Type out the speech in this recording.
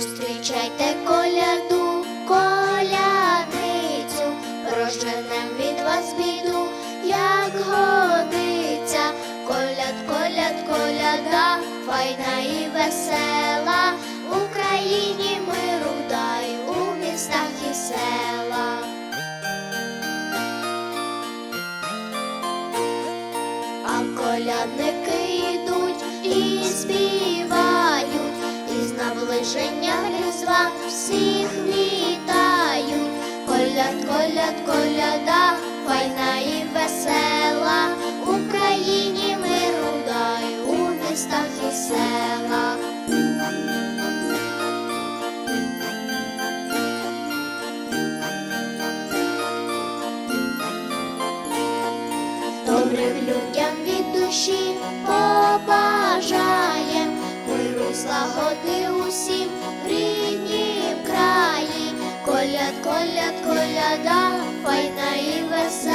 Зустрічайте коляду, колядницю, проженем від вас біду, як годиться. Коляд, коляд, коляда, файна і весела, в Україні миру дай у містах і селах. А колядники йдуть і співають, Коляд, коляд, коляда, файна і весела, Україні миру дай у містах і селах. Добрим людям Коля, коляда, файна і весела.